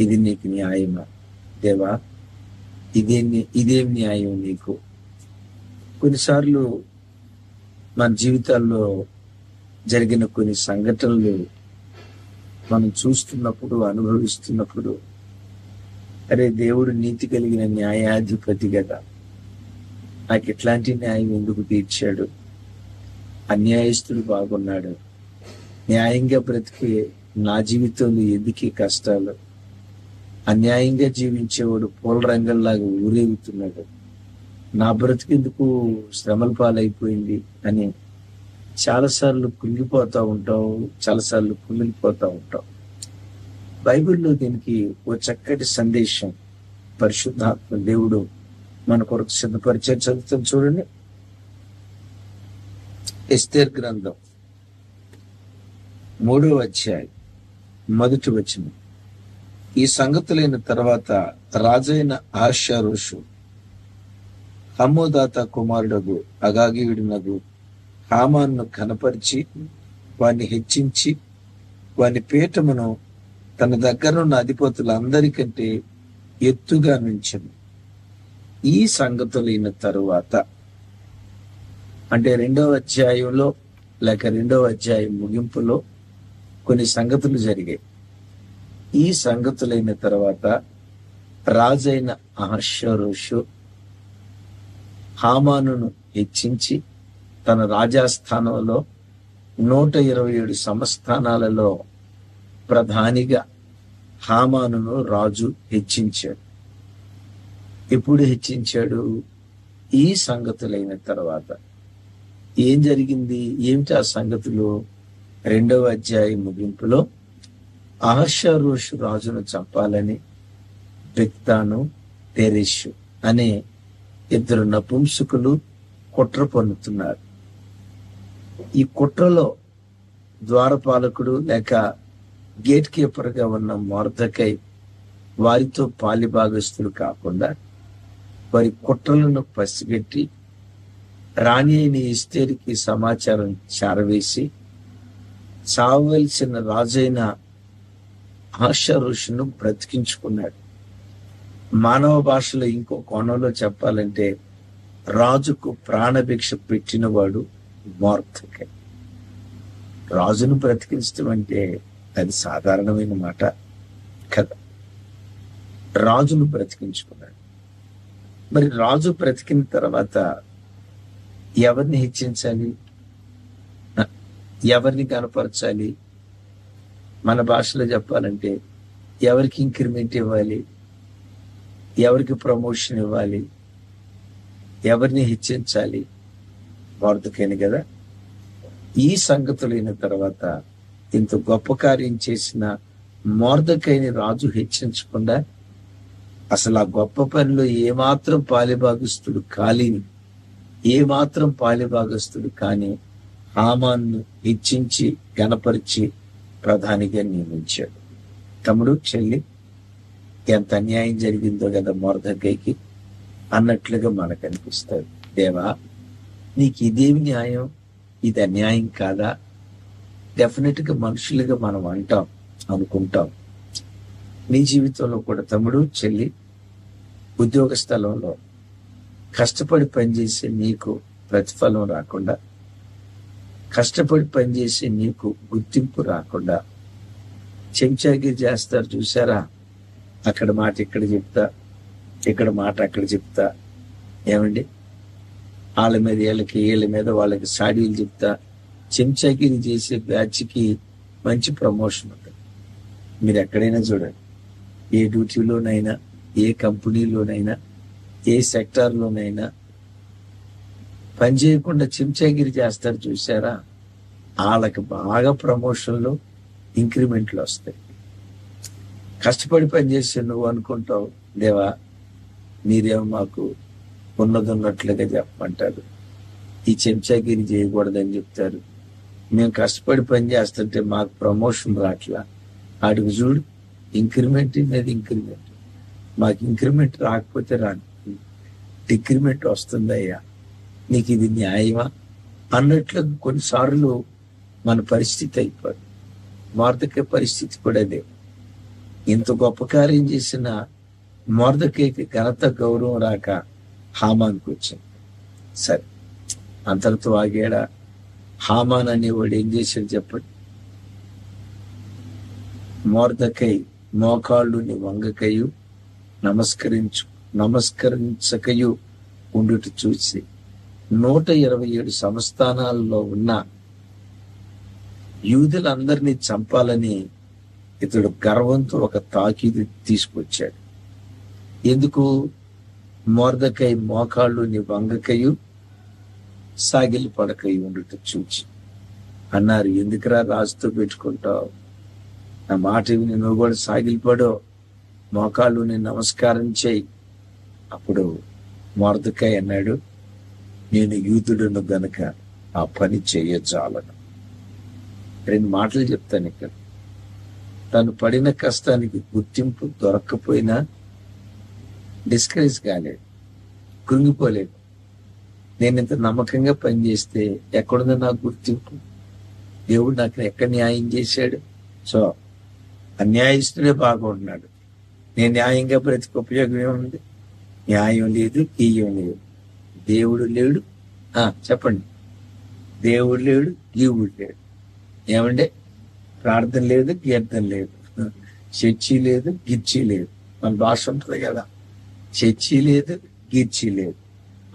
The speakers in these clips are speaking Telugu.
ఇది నీకు న్యాయమా దేవా ఇదే ఇదేం న్యాయం నీకు? కొన్నిసార్లు మన జీవితాల్లో జరిగిన కొన్ని సంఘటనలు మనం చూస్తున్నప్పుడు అనుభవిస్తున్నప్పుడు అరే దేవుడు నీతి కలిగిన న్యాయాధిపతి కదా. నాకు ఇట్లాంటి న్యాయం ఎందుకు తీర్చాడు? అన్యాయస్తుడు బాగున్నాడు. న్యాయంగా బ్రతికే నా జీవితంలో ఎందుకే కష్టాలు? అన్యాయంగా జీవించేవాడు పూల రంగంలాగా ఊరేగుతున్నాడు. నా బ్రతికెందుకు శ్రమల పాలైపోయింది అని చాలాసార్లు కుంగిపోతా ఉంటాం చాలాసార్లు కుమిలిపోతా ఉంటాం బైబిల్లో దీనికి ఓ చక్కటి సందేశం. పరిశుద్ధాత్మ దేవుడు మన కొరకు సిద్ధపరిచే చదువుతాం చూడండి. ఎస్తేర్ గ్రంథం మూడో అధ్యాయం మొదటి వచనం. ఈ సంగతులైన తర్వాత రాజైన ఆశారోషు హమ్మోదాత కుమారుడగు అగాగీయుడినగు హామాన్ను కనపరిచి వాణ్ణి హెచ్చించి వాని పీఠమును తన దగ్గరున్న అధిపతులందరికంటే ఎత్తుగా నుంచను. ఈ సంగతులైన తరువాత అంటే రెండవ అధ్యాయంలో లేక రెండవ అధ్యాయం ముగింపులో కొన్ని సంగతులు జరిగాయి. ఈ సంగతులైన తర్వాత రాజైన అహర్షరోషు హామానును హెచ్చించి తన రాజాస్థానంలో నూట ఇరవై ఏడు సంస్థానాలలో ప్రధానిగా హామానును రాజు హెచ్చించాడు. ఎప్పుడు హెచ్చించాడు? ఈ సంగతులైన తర్వాత. ఏం జరిగింది? ఏమిటి ఆ సంగతులు? రెండవ అధ్యాయం ముగింపులో ఆషారోషు రాజును చంపాలని బిక్తాను తెరిషు అనే ఇద్దరు నపుంసకులు కుట్ర పన్నుతున్నారు ఈ కుట్రలో ద్వారపాలకుడు లేక గేట్ కీపర్గా ఉన్న మార్దకై వారితో పాలిభాగస్తులు కాకుండా వారి కుట్రలను పసిగట్టి రాణి అయిన ఇస్తేరికి సమాచారం చేరవేసి చావవలసిన రాజైన హర్ష ఋషిను బ్రతికించుకున్నాడు. మానవ భాషలో ఇంకో కోణంలో చెప్పాలంటే రాజుకు ప్రాణభిక్ష పెట్టినవాడు మార్తకే రాజును బ్రతికించడం అంటే అది సాధారణమైన మాట కదా. రాజును బ్రతికించుకున్నాడు. మరి రాజు బ్రతికిన తర్వాత ఎవరిని హెచ్చించాలి? ఎవరిని కనపరచాలి మన భాషలో చెప్పాలంటే ఎవరికి ఇంక్రిమెంట్ ఇవ్వాలి? ఎవరికి ప్రమోషన్ ఇవ్వాలి? ఎవరిని హెచ్చించాలి? వార్తకైన కదా. ఈ సంగతులైన తర్వాత ఇంత గొప్ప కార్యం చేసిన మోర్దకైని రాజు హెచ్చించకుండా అసలు ఆ గొప్ప పనిలో ఏమాత్రం పాలిభాగస్తుడు కాలిని ఏమాత్రం పాలిభాగస్తుడు కాని హామాన్ను హెచ్చించి గణపరిచి ప్రధానిగా నియమించాడు. తమ్ముడు చెల్లి ఎంత అన్యాయం జరిగిందో కదా మోర్ధకైకి అన్నట్లుగా మనకు అనిపిస్తుంది దేవా నీకు ఇదేమి న్యాయం ఇది అన్యాయం కాదా? డెఫినెట్గా మనుషులుగా మనం అంటాం అనుకుంటాం. నీ జీవితంలో కూడా తమ్ముడు చెల్లి ఉద్యోగ స్థలంలో కష్టపడి పనిచేసి నీకు ప్రతిఫలం రాకుండా కష్టపడి పనిచేసే నీకు గుర్తింపు రాకుండా చెంచాగిరి చేస్తారు చూసారా అక్కడ మాట ఇక్కడ చెప్తా ఇక్కడ మాట అక్కడ చెప్తా. ఏమండి? వాళ్ళ మీద వీళ్ళకి వీళ్ళ మీద వాళ్ళకి సాడీలు చెప్తా. చెంచాగిరి చేసే బ్యాచ్కి మంచి ప్రమోషన్ ఉంటుంది. మీరు ఎక్కడైనా చూడండి. ఏ డ్యూటీలోనైనా ఏ కంపెనీలోనైనా ఏ సెక్టార్లోనైనా పని చేయకుండా చెంచాగిరి చేస్తారు చూసారా వాళ్ళకి బాగా ప్రమోషన్లు ఇంక్రిమెంట్లు వస్తాయి. కష్టపడి పనిచేసి నువ్వు అనుకుంటావు దేవా మీరేమో మాకు ఉన్నది ఉన్నట్లుగా చెప్పమంటారు. ఈ చెంచాగిరి చేయకూడదని చెప్తారు. మేము కష్టపడి పని చేస్తుంటే మాకు ప్రమోషన్ రాట్లా. వాటికి చూడు ఇంక్రిమెంట్ మీద ఇంక్రిమెంట్. మాకు ఇంక్రిమెంట్ రాకపోతే రా డిక్రిమెంట్ వస్తుందయ్యా. నీకు ఇది న్యాయమా? అన్నట్లు కొన్నిసార్లు మన పరిస్థితి అయిపోయింది వార్ధక్య పరిస్థితి కూడా అదే ఇంత గొప్ప కార్యం చేసిన మార్దకేకి ఘనత గౌరవం రాక హామాన్కి వచ్చింది సరే. అంతటితో ఆగేడా హామాన్ అనేవాడు ఏం చేశాడు చెప్పండి? మోర్దకై మోకాళ్ళుని వంగకయు నమస్కరించు నమస్కరించకయు ఉండుట చూసి నూట ఇరవై ఏడు సంస్థానాల్లో ఉన్న యూదులందరినీ చంపాలని ఇతడు గర్వంతో ఒక తాకీదు తీసుకొచ్చాడు. ఎందుకు? మోర్దకై మోకాళ్ళుని వంగకయు సాగిలి పడకై ఉండుట చూచి. అన్నారు ఎందుకురా రాజుతో పెట్టుకుంటావు? నా మాట విని నువ్వు కూడా సాగిలిపడో మోకాళ్ళు నేను నమస్కారం చేయి. అప్పుడు మోర్దకాయ్ అన్నాడు నేను యూదుడును గనుక ఆ పని చేయజాలను. రెండు మాటలు చెప్తాను ఇక్కడ. తను పడిన కష్టానికి గుర్తింపు దొరక్కపోయినా డిస్కరేజ్ కాలేడు కృంగిపోలేడు నేను ఇంత నమ్మకంగా పనిచేస్తే ఎక్కడుందో నాకు గుర్తింపు? దేవుడు నాకు ఎక్కడ న్యాయం చేశాడు? సో అన్యాయస్తుడే బాగుంటున్నాడు నేను న్యాయంగా ప్రతికి ఉపయోగం ఏముంది? న్యాయం లేదు తీయం లేదు. దేవుడు లేడు. ఆ చెప్పండి. దేవుడు లేడు జీవుడు లేడు. ఏమంటే ప్రార్థన లేదు కీర్తన లేదు. చర్చి లేదు గిర్చి లేదు. మన భాష ఉంటుంది కదా. చర్చి లేదు గిర్చి లేదు.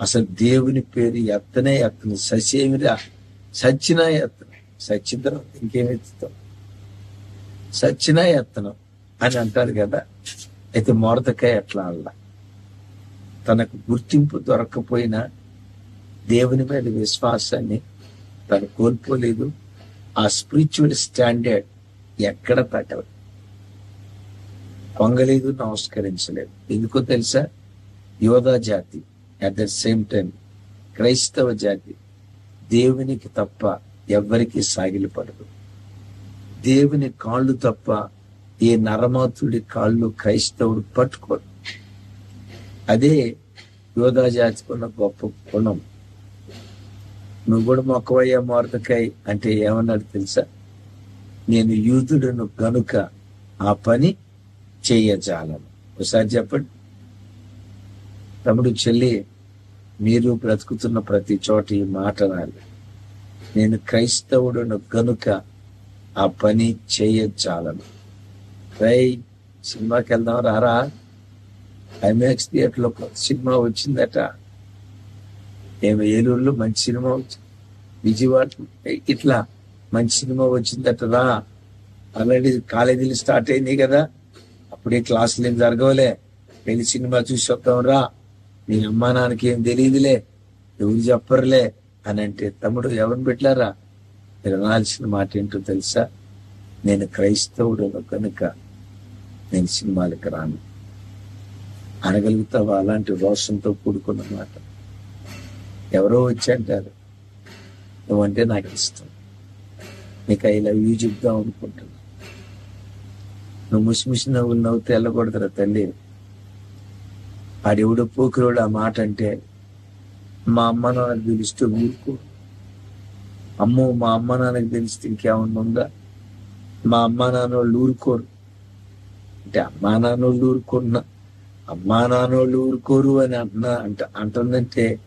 అసలు దేవుని పేరు ఎత్తనే ఎత్తను. ససేమిరా? సచ్చినా ఎత్తను. సచ్చిన తర్వాత ఇంకేమెత్తుతాం సచ్చినా అని అంటారు కదా. అయితే మొరతకాయ ఎట్లా అల్లా? తనకు గుర్తింపు దొరకపోయినా దేవుని మీద విశ్వాసాన్ని తను కోల్పోలేదు. ఆ స్పిరిచువల్ స్టాండర్డ్ ఎక్కడ పెట్టలేదు. పొంగలేదు నమస్కరించలేదు. ఎందుకో తెలుసా? యోధా జాతి అట్ ద సేమ్ టైం క్రైస్తవ జాతి దేవునికి తప్ప ఎవ్వరికి సాగిలపడదు దేవుని కాళ్ళు తప్ప ఏ నరమాతుడి కాళ్ళు క్రైస్తవుడు పట్టుకోడు అదే యోధా గొప్ప గుణం. నువ్వు కూడా మొక్కవయ్యా మోరదకాయ్ అంటే ఏమన్నాడు తెలుసా? నేను యూదుడును గనుక ఆ పని చేయజాలను. ఒకసారి చెప్పండి. తమ్ముడు చెల్లి మీరు బ్రతుకుతున్న ప్రతి చోట ఈ మాట నేను క్రైస్తవుడును గనుక ఆ పని చేయజాలను. రై సినిమాకి వెళ్దాం రారా? ఐమాక్స్ థియేటర్లో ఒక సినిమా వచ్చిందట. ఏమో ఏలూరులో మంచి సినిమా వచ్చింది. విజయవాడ ఇట్లా మంచి సినిమా వచ్చిందట రా. ఆల్రెడీ కాలేజీలు స్టార్ట్ అయినాయి కదా. అప్పుడే క్లాసులు ఏం జరగవలే. వెళ్ళి సినిమా చూసి వద్దాం రా. మీ అమ్మా నాన్నకి ఏం తెలియదులే. ఎవరు చెప్పరులే అని అంటే తమ్ముడు ఎవరిని పెట్టారా? మీరు అనాల్సిన మాట ఏంటో తెలుసా? నేను క్రైస్తవుడు కనుక నేను సినిమాలకు రాను. అనగలుగుతావా? అలాంటి రోషంతో కూడుకున్న మాట ఎవరో వచ్చి అంటారు నువ్వంటే నాకు ఇష్టం నీకు ఐ లవ్ యూ చెప్దాం అనుకుంటున్నా. నువ్వు ముసిముసి నవ్వులు నవ్వుతే వెళ్ళకూడదురా తల్లి. ఆడెవడో పోకిరోడు ఆ మాట అంటే మా అమ్మ నాన్నకు పిలిస్తే ఊరుకో. అమ్మో మా అమ్మ నాన్నకు తెలిస్తే ఇంకేమన్నా ఉందా? మా అమ్మ నాన్న వాళ్ళు ఊరుకోరు. అంటే అమ్మా నాన్నోళ్ళు ఊరుకున్నా అమ్మా నాన్నోళ్ళు ఊరుకోరు అని అంటున్నా అంట అంటుందంటే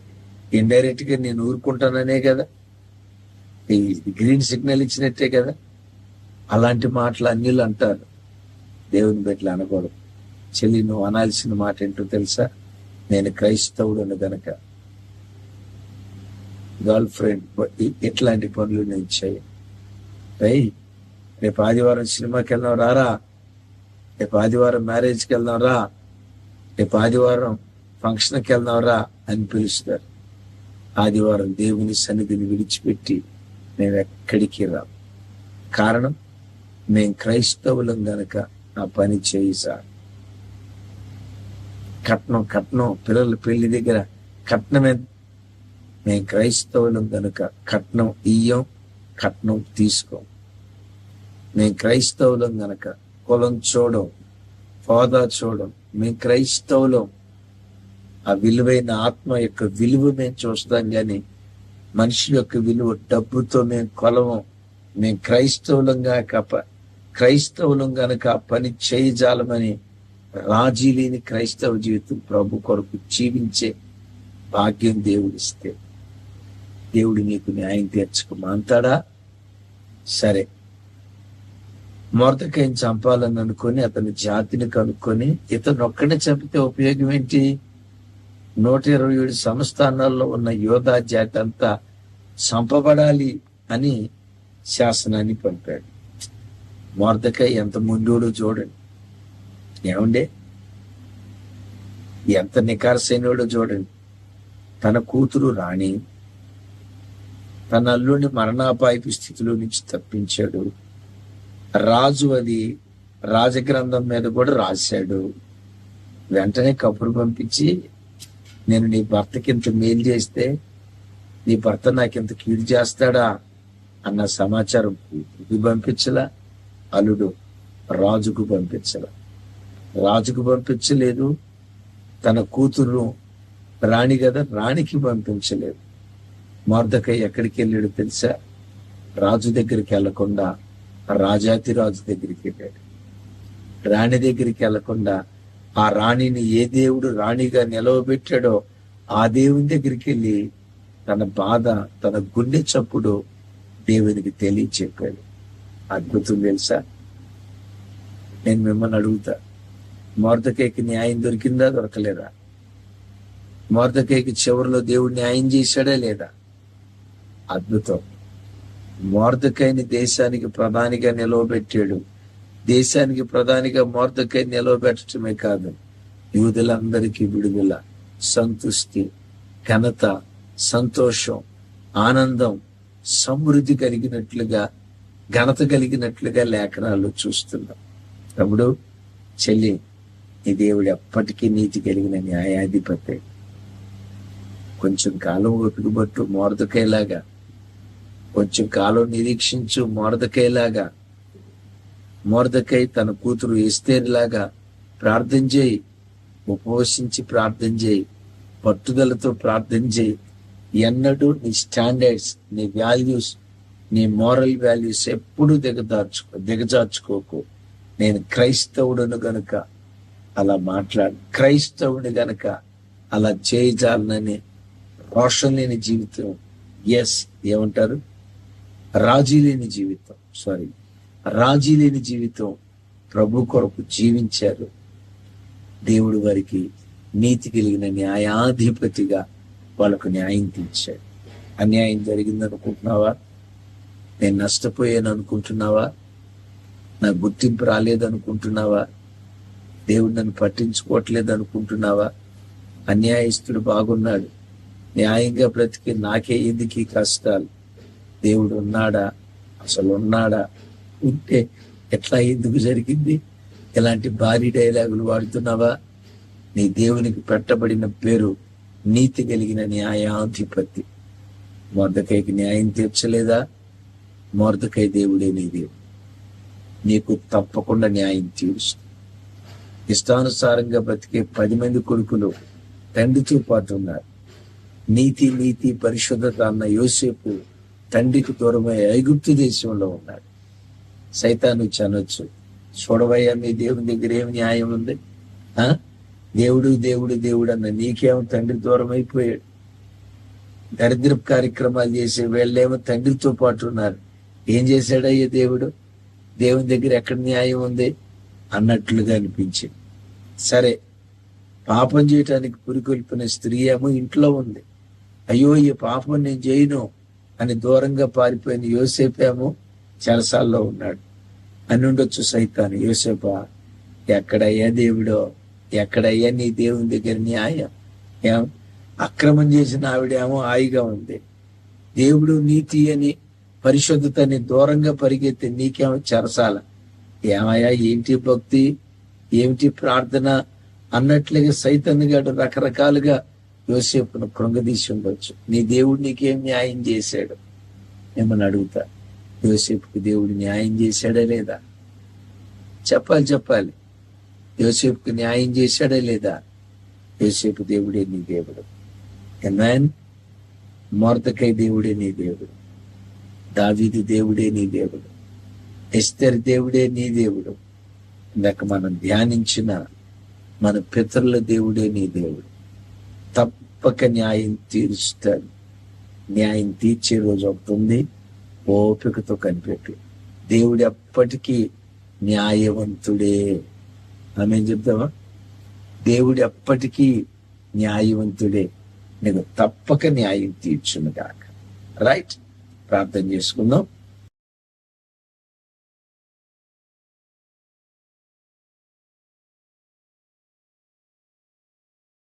ఇండైరెక్ట్గా నేను ఊరుకుంటాననే కదా. ఈ గ్రీన్ సిగ్నల్ ఇచ్చినట్టే కదా. అలాంటి మాటలు అన్యులు అంటారు. దేవుని బిడ్డలు అనకూడదు. చెల్లి నువ్వు అనాల్సిన మాట ఏంటో తెలుసా? నేను క్రైస్తవుడు గనక. గర్ల్ ఫ్రెండ్ ఇట్లాంటి పనులు నేను చేయి రై రేపు ఆదివారం సినిమాకి వెళ్దాం రారా? రేపు ఆదివారం మ్యారేజ్కి వెళ్దాం రా? రేపు ఆదివారం ఫంక్షన్కి వెళ్దాం రా అని పిలుస్తారు. ఆదివారం దేవుని సన్నిధిని విడిచిపెట్టి మేము ఎక్కడికి రా. కారణం మేము క్రైస్తవులం గనక ఆ పని చేయి సార్. కట్నం కట్నం పిల్లల పెళ్ళి దగ్గర కట్నమే మేము క్రైస్తవులం గనుక కట్నం ఇయ్యం కట్నం తీసుకోం. మేము క్రైస్తవులం గనక కులం చూడం హోదా చూడం మేము క్రైస్తవులం ఆ విలువైన ఆత్మ యొక్క విలువ మేము చూస్తాం కానీ మనిషి యొక్క విలువ డబ్బుతో మేము కొలవం. మేము క్రైస్తవులంగా కప క్రైస్తవులం గనక పని చేయజాలమని రాజీ లేని క్రైస్తవ జీవితం ప్రభు కొరకు జీవించే భాగ్యం దేవుడిస్తే దేవుడు నీకు న్యాయం తీర్చుకోమంటాడా సరే. మొరతకాయని చంపాలని అనుకొని అతని జాతిని కనుక్కొని ఇతను ఒక్కడే చంపితే ఉపయోగం ఏంటి? నూట ఇరవై ఏడు సంస్థానాల్లో ఉన్న యోధా జాతి అంతా చంపబడాలి అని శాసనాన్ని పంపాడు. మొరదకాయ ఎంత ముందుడో చూడండి. ఏమండే? ఎంత నికారసైనడో చూడండి. తన కూతురు రాణి తన అల్లుడిని మరణాపాయపు స్థితిలో నుంచి తప్పించాడు. రాజు అది రాజగ్రంథం మీద కూడా రాశాడు. వెంటనే కబురు పంపించి నేను నీ భర్తకి ఇంత మేలు చేస్తే నీ భర్త నాకింత కీడు చేస్తాడా అన్న సమాచారం ఇది పంపించలా. అల్లుడు రాజుకు పంపించల. రాజుకు పంపించలేదు. తన కూతురు రాణి కదా రాణికి పంపించలేదు. మార్దకై ఎక్కడికి వెళ్ళాడు తెలుసా? రాజు దగ్గరికి వెళ్ళకుండా రాజాతి రాజు దగ్గరికి వెళ్ళాడు. రాణి దగ్గరికి వెళ్ళకుండా ఆ రాణిని ఏ దేవుడు రాణిగా నిలవబెట్టాడో ఆ దేవుని దగ్గరికి వెళ్ళి తన బాధ తన గుండె చప్పుడు దేవునికి తెలియచెప్పాడు. అద్భుతం తెలుసా? నేను మిమ్మల్ని అడుగుతా. మోర్దకేకి న్యాయం దొరికిందా దొరకలేదా? మోర్దకేకి చివరిలో దేవుడు న్యాయం చేశాడా లేదా? అద్భుతం. మోర్దకైని దేశానికి ప్రధానిగా నిలవబెట్టాడు. దేశానికి ప్రధానిగా మోర్దకై నిలవబెట్టడమే కాదు యూదులందరికీ విడుదల సంతుష్టి ఘనత సంతోషం ఆనందం సమృద్ధి కలిగినట్లుగా ఘనత కలిగినట్లుగా లేఖనాలు చూస్తున్నాం. తమ్ముడు చెల్లి నీ దేవుడు ఎప్పటికీ నీతి కలిగిన న్యాయాధిపతి. కొంచెం కాలం ఓపిక పట్టు కొంచెం కాలం నిరీక్షించు మోరదకాయలాగా మోర్దకై తన కూతురు ఇస్తేలాగా ప్రార్థన చేయి. ఉపవసించి ప్రార్థన చేయి. పట్టుదలతో ప్రార్థన చేయి. ఎన్నడూ నీ స్టాండర్డ్స్ నీ వాల్యూస్ నీ మోరల్ వాల్యూస్ ఎప్పుడూ దిగదార్చుకో దిగజార్చుకోకు. నేను క్రైస్తవుడును గనుక అలా మాట్లాడు. క్రైస్తవుని గనుక అలా చేయజాలనని రోషం లేని జీవితం. ఎస్ ఏమంటారు? రాజీ లేని జీవితం సారీ రాజీ లేని జీవితం ప్రభు కొరకు జీవించారు దేవుడు వారికి నీతి కలిగిన న్యాయాధిపతిగా వాళ్ళకు న్యాయం తీర్చాడు. అన్యాయం జరిగింది అనుకుంటున్నావా నేను నష్టపోయాను అనుకుంటున్నావా? నా గుర్తింపు రాలేదనుకుంటున్నావా? దేవుడు నన్ను పట్టించుకోవట్లేదు అనుకుంటున్నావా? అన్యాయస్తుడు బాగున్నాడు. న్యాయంగా బ్రతికి నాకే ఎందుకు ఈ కష్టాలు? దేవుడు ఉన్నాడా అసలు ఉన్నాడా ఉంటే ఎట్లా ఎందుకు జరిగింది? ఇలాంటి భారీ డైలాగులు వాడుతున్నావా? నీ దేవునికి పెట్టబడిన పేరు నీతి కలిగిన న్యాయాధిపతి. మొర్దకైకి న్యాయం తీర్చలేదా? మొర్దకై దేవుడే నీ దేవుడు. నీకు తప్పకుండా న్యాయం తీరుస్తుంది ఇష్టానుసారంగా బ్రతికే పది మంది కొడుకులు తండ్రితో పాటు ఉన్నారు. నీతి నీతి పరిశుద్ధత అన్న యోసేపు తండ్రికి దూరమై ఐగుప్తు దేశంలో ఉన్నాడు. సైతాను అనొచ్చు చూడవయ్యా మీ దేవుని దగ్గర ఏమి న్యాయం ఉంది? ఆ? దేవుడు దేవుడు దేవుడు అన్న నీకేమో తండ్రి దూరం అయిపోయాడు దరిద్ర కార్యక్రమాలు చేసే వీళ్ళేమో తండ్రితో పాటు ఉన్నారు. ఏం చేశాడయ్యా దేవుడు? దేవుని దగ్గర ఎక్కడ న్యాయం ఉంది? అన్నట్లుగా అనిపించింది. సరే పాపం చేయటానికి పురికొల్పిన స్త్రీ ఏమో ఇంట్లో ఉంది. అయ్యో ఈ పాపం నేను చేయను. అని దూరంగా పారిపోయిన యోసేపేమో చెరసాల్లో ఉన్నాడు. అని ఉండొచ్చు సైతాను. యోసేపా ఎక్కడయ్యా దేవుడో? ఎక్కడయ్యా నీ దేవుని దగ్గర న్యాయం? ఏం? అక్రమం చేసిన ఆవిడేమో హాయిగా ఉంది. దేవుడు నీతి అని పరిశుద్ధతని దూరంగా పరిగెత్తి నీకేమో చెరసాల. ఏమయ్యా ఏంటి భక్తి? ఏమిటి ప్రార్థన? అన్నట్లుగా సైతన్ గారు రకరకాలుగా యోసేపును కృంగదీసి ఉండొచ్చు. నీ దేవుడు నీకేం న్యాయం చేశాడు? మిమ్మల్ని అడుగుతా. యోసేపుకి దేవుడు న్యాయం చేశాడా లేదా? చెప్పాలి చెప్పాలి. యోసేపుకి న్యాయం చేశాడా లేదా? యోసేపు దేవుడే నీ దేవుడు. ఎన్నాయన్ మోర్తకై దేవుడే నీ దేవుడు. దావీది దేవుడే నీ దేవుడు. ఎస్తర్ దేవుడే నీ దేవుడు. ఇందాక మనం ధ్యానించిన మన పితరుల దేవుడే నీ దేవుడు. తప్పక న్యాయం తీరుస్తాడు. న్యాయం తీర్చే రోజు అవుతుంది ఓపికతో కనిపెట్టు. దేవుడు ఎప్పటికీ న్యాయవంతుడే. ఆమె చెప్తావా? దేవుడు ఎప్పటికీ న్యాయవంతుడే. నీకు తప్పక న్యాయం తీర్చును కాక రైట్ ప్రార్థన చేసుకుందాం.